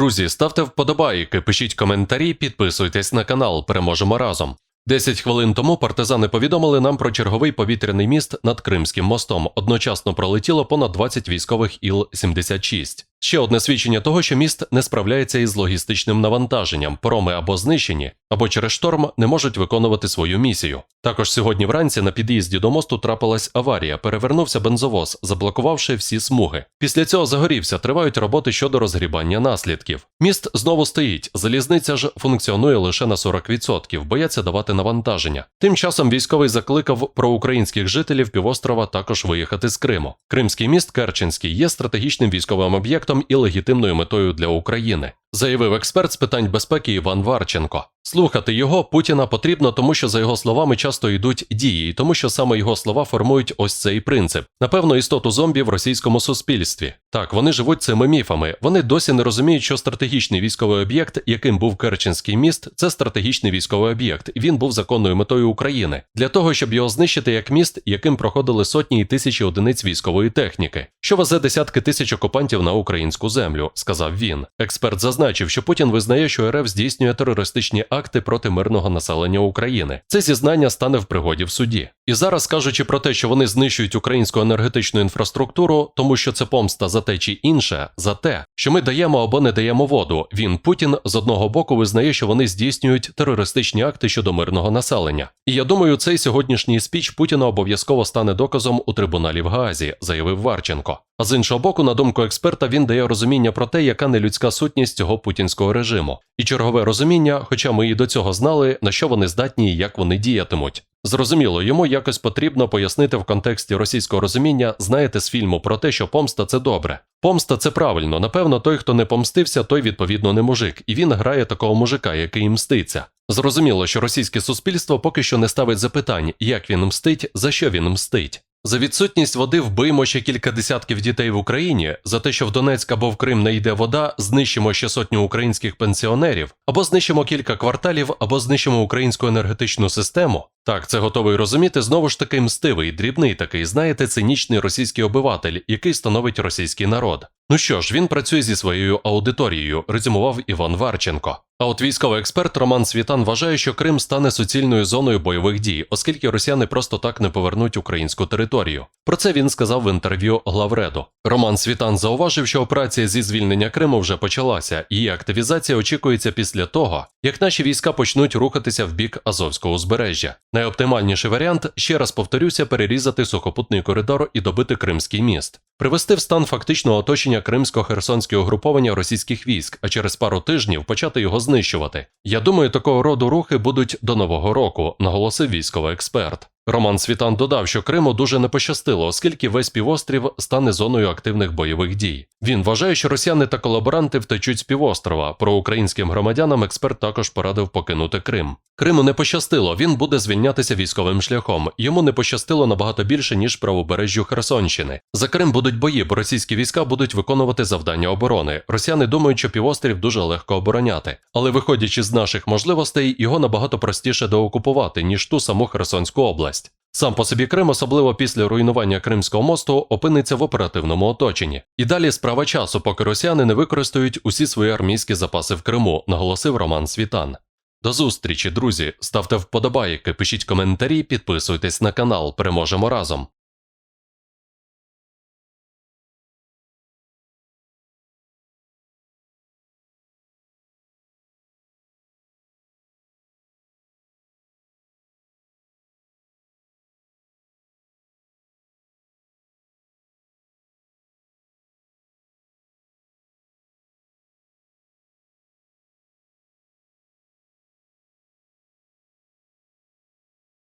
Друзі, ставте вподобайки, пишіть коментарі, підписуйтесь на канал. Переможемо разом. 10 хвилин тому партизани повідомили нам про черговий повітряний міст над Кримським мостом. Одночасно пролетіло понад 20 військових Іл-76. Ще одне свідчення того, що міст не справляється із логістичним навантаженням. проми або знищені, або через шторм не можуть виконувати свою місію. Також сьогодні вранці на під'їзді до мосту трапилась аварія. Перевернувся бензовоз, заблокувавши всі смуги. Після цього загорівся. Тривають роботи щодо розгрібання наслідків. Міст знову стоїть. Залізниця ж функціонує лише на 40%, бояться давати навантаження. Тим часом військовий закликав проукраїнських жителів півострова також виїхати з Криму. Кримський міст Керченський є стратегічним військовим об'єктом і легітимною метою для України, заявив експерт з питань безпеки Іван Варченко. Слухати його Путіна потрібно, тому що за його словами часто йдуть дії, і тому що саме його слова формують ось цей принцип. Напевно, істоту зомбі в російському суспільстві. Так, вони живуть цими міфами. Вони досі не розуміють, що стратегічний військовий об'єкт, яким був Керченський міст, це стратегічний військовий об'єкт, він був законною метою України для того, щоб його знищити як міст, яким проходили сотні і тисячі одиниць військової техніки, що везе десятки тисяч окупантів на українську землю, сказав він. Експерт зазначив, що Путін визнає, що РФ здійснює терористичні акти проти мирного населення України. Це зізнання стане в пригоді в суді. І зараз, кажучи про те, що вони знищують українську енергетичну інфраструктуру, тому що це помста за те чи інше, за те, що ми даємо або не даємо воду. Він Путін з одного боку визнає, що вони здійснюють терористичні акти щодо мирного населення. І я думаю, цей сьогоднішній спіч Путіна обов'язково стане доказом у трибуналі в Гаазі, заявив Варченко. А з іншого боку, на думку експерта, він дає розуміння про те, яка нелюдська сутність цього путінського режиму, і чергове розуміння, хоча ми і до цього знали, на що вони здатні і як вони діятимуть. Зрозуміло, йому якось потрібно пояснити в контексті російського розуміння, знаєте, з фільму про те, що помста це добре. Помста це правильно. Напевно, той, хто не помстився, той відповідно не мужик, і він грає такого мужика, який мститься. Зрозуміло, що російське суспільство поки що не ставить запитань, як він мстить, за що він мстить. За відсутність води вбиємо ще кілька десятків дітей в Україні. За те, що в Донецьк або в Крим не йде вода, знищимо ще сотню українських пенсіонерів, або знищимо кілька кварталів, або знищимо українську енергетичну систему. Так, це готовий розуміти знову ж таки мстивий, дрібний такий, знаєте, цинічний російський обиватель, який становить російський народ. Ну що ж, він працює зі своєю аудиторією, резюмував Іван Варченко. А от військовий експерт Роман Світан вважає, що Крим стане суцільною зоною бойових дій, оскільки росіяни просто так не повернуть українську територію. Про це він сказав в інтерв'ю Главреду. Роман Світан зауважив, що операція зі звільнення Криму вже почалася, її активізація очікується після того, як наші війська почнуть рухатися в бік Азовського узбережжя. Найоптимальніший варіант, ще раз повторюся, перерізати сухопутний коридор і добити Кримський міст, привести в стан фактичного оточення кримсько-херсонського угруповання російських військ, а через пару тижнів почати його знищувати. Я думаю, такого роду рухи будуть до нового року, наголосив військовий експерт. Роман Світан додав, що Криму дуже не пощастило, оскільки весь півострів стане зоною активних бойових дій. Він вважає, що росіяни та колаборанти втечуть з півострова. Про українським громадянам експерт також порадив покинути Крим. Криму не пощастило, він буде звільнятися військовим шляхом. Йому не пощастило набагато більше ніж правобережжю Херсонщини. За Крим будуть бої, бо російські війська будуть виконувати завдання оборони. Росіяни думають, що півострів дуже легко обороняти, але виходячи з наших можливостей, його набагато простіше доокупувати ніж ту саму Херсонську область. Сам по собі Крим, особливо після руйнування Кримського мосту, опиниться в оперативному оточенні. І далі справа часу, поки росіяни не використають усі свої армійські запаси в Криму, наголосив Роман Світан. До зустрічі, друзі. Ставте вподобайки, пишіть коментарі, підписуйтесь на канал. Переможемо разом.